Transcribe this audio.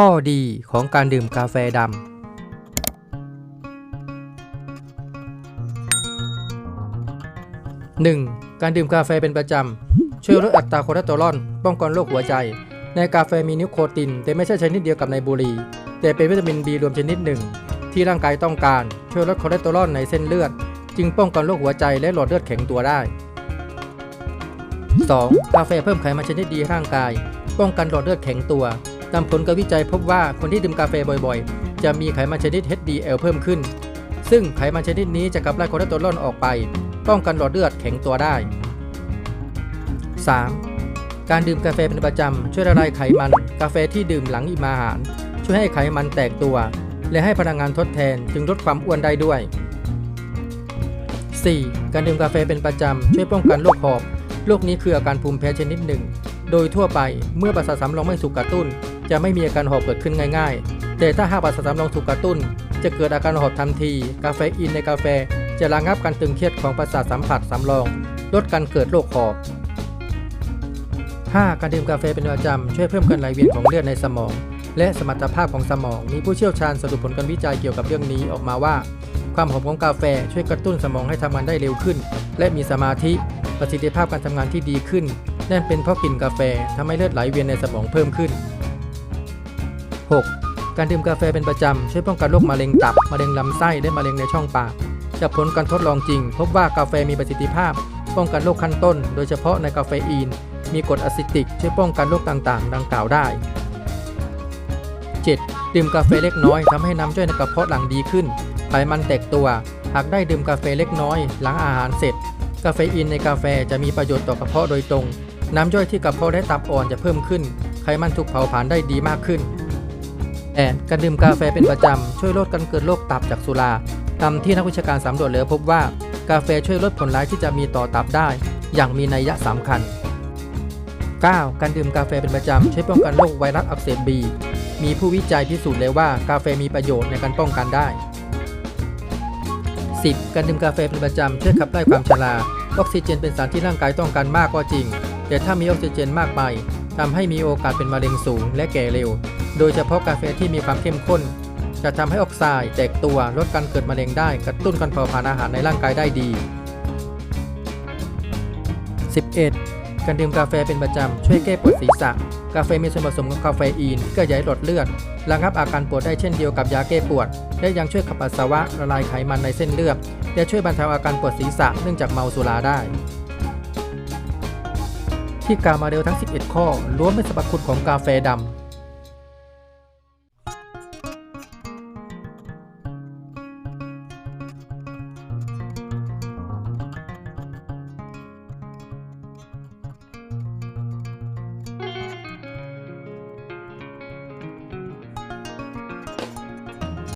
ข้อดีของการดื่มกาแฟดำ 1. การดื่มกาแฟเป็นประจำ ช่วยลดอัตราคอเลสเตอรอลป้องกันโรคหัวใจ ในกาแฟมีนิโคติน แต่ไม่ใช่ชนิดเดียวกับในบุหรี่ แต่เป็นวิตามิน B รวมชนิดหนึ่ง ที่ร่างกายต้องการ ช่วยลดคอเลสเตอรอลในเส้นเลือด จึงป้องกันโรคหัวใจและหลอดเลือดแข็งตัวได้ 2. กาแฟเพิ่มไขมันชนิดดีร่างกาย ป้องกันหลอดเลือดแข็งตัว ตามผลการวิจัยพบว่าคนที่ดื่มกาแฟบ่อยๆ จะมีไขมันชนิด HDL เพิ่มขึ้น ซึ่งไขมันชนิดนี้จะขับไล่คอเลสเตอรอลออกไป ป้องกันหลอดเลือดแข็งตัวได้ 3. การดื่มกาแฟเป็นประจำช่วยละลายไขมัน กาแฟที่ดื่มหลังอิ่มอาหาร ช่วยให้ไขมันแตกตัว และให้พลังงานทดแทนจึงลดความอ้วนได้ด้วย 4. การดื่มกาแฟเป็นประจำช่วยป้องกันโรคหอบโรคนี้คืออาการภูมิแพ้ชนิดหนึ่ง โดยทั่วไปเมื่อประสาทสำรองไม่ถูกกระตุ้น จะไม่มีอาการหอบเกิดขึ้นง่ายๆ แต่ถ้าหากประสาทสำรองถูกกระตุ้น จะเกิดอาการหอบทันที กาเฟอีนในกาแฟ จะระงับการตึงเครียดของประสาทสัมผัสสำรอง ลดการเกิดโรคหอบ 5. การดื่มกาแฟเป็นประจำช่วยเพิ่มการไหลเวียนของเลือดในสมอง และสมรรถภาพของสมอง มีผู้เชี่ยวชาญสรุปผลการวิจัยเกี่ยวกับเรื่องนี้ออกมาว่า ความหอมของกาแฟช่วยกระตุ้นสมองให้ทำงานได้เร็วขึ้น และมีสมาธิ ประสิทธิภาพการทำงานที่ดีขึ้นนั่นเป็นเพราะกลิ่นกาแฟทำให้เลือดไหลเวียนในสมองเพิ่มขึ้น 6. การดื่มกาแฟเป็นประจำ ช่วยป้องกันโรคมะเร็งตับ มะเร็งลำไส้ และมะเร็งในช่องปาก จากผลการทดลองจริง พบว่ากาแฟมีประสิทธิภาพ ป้องกันโรคขั้นต้น โดยเฉพาะในกาเฟอีน มีกรดอะซิติก ช่วยป้องกันโรคต่างๆ ดังกล่าวได้ 7. ดื่มกาแฟเล็กน้อยทำให้น้ำย่อยในกระเพาะหลังดีขึ้น ไขมันแตกตัว หากได้ดื่มกาแฟเล็กน้อย หลังอาหารเสร็จ กาเฟอีนในกาแฟจะมีประโยชน์ต่อกระเพาะโดยตรง น้ำย่อยที่กระเพาะและตับอ่อนจะเพิ่มขึ้น ไขมันถูกเผาผลาญได้ดีมากขึ้น 8. การดื่มกาแฟเป็นประจำ ช่วยลดการเกิดโรคตับจากสุราตามที่นักวิชาการสำรวจแล้วพบว่า กาแฟช่วยลดผลร้ายที่จะมีต่อตับได้ อย่างมีนัยยะสำคัญ 9. การดื่มกาแฟเป็นประจำช่วยป้องกันโรคไวรัสอักเสบบี มีผู้วิจัยพิสูจน์แล้วว่ากาแฟมีประโยชน์ในการป้องกันได้ 10. การดื่มกาแฟเป็นประจำช่วยขับไล่ความชรา ออกซิเจนเป็นสารที่ร่างกายต้องการมากก็จริง แต่ถ้ามีออกซิเจนมากไปทำให้มีโอกาสเป็นมะเร็งสูงและแก่เร็ว โดยเฉพาะกาแฟที่มีความเข้มข้น จะทำให้ออกไซด์แตกตัวลดการเกิดมะเร็งได้กระตุ้นการเผาผลาญอาหารในร่างกายได้ดี 11. การดื่มกาแฟเป็นประจำช่วยแก้ปวดศีรษะ กาแฟมีส่วนผสมของคาเฟอีนที่กระจายหลอดเลือดระงับอาการปวดได้เช่นเดียวกับยาแก้ปวด และยังช่วยขับปัสสาวะละลายไขมันในเส้นเลือด และช่วยบรรเทาอาการปวดศีรษะเนื่องจากเมาสุราได้ ที่กล่าวมาเร็วทั้ง 11 ข้อล้วนเป็นสรรพคุณของกาแฟดำ